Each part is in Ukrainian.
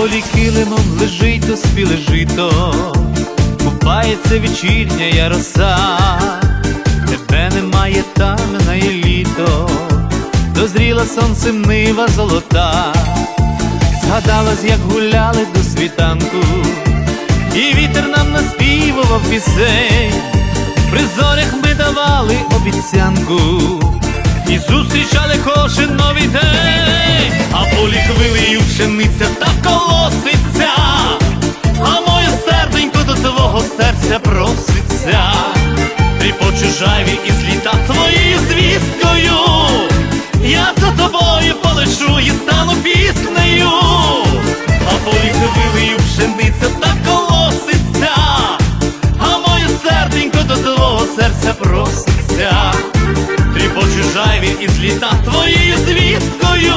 Полі килимом лежить то спіле жито, купається вечірня роса, тебе немає там на літо, дозріла сонцем нива золота, згадалось, як гуляли до світанку, і вітер нам наспівував пісень, при зорях ми давали обіцянку. І зустрічали кожен новий день, а полі хвилею пшениця та колоситься, а моє серденько до твого серця проситься, літа твоєю звісткою,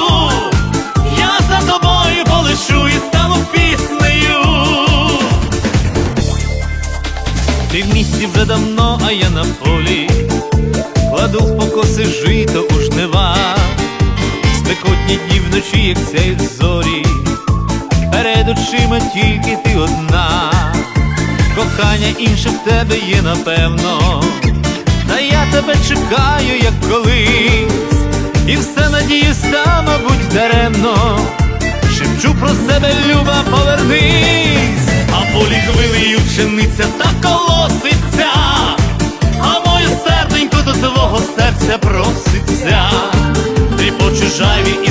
я за тобою полечу і стану піснею. Ти в місті вже давно, а я на полі, кладу в покоси жито у жнива, спекотні дні вночі, як сяють зорі, перед очима тільки ти одна, кохання інше в тебе є напевно. Та я тебе чекаю, як колись, Діста, мабуть, даремно, шепчу про себе, люба, повернись, а полі хвилею пшениця та колоситься, а моє серденько до твого серця проситься, ти почужаві.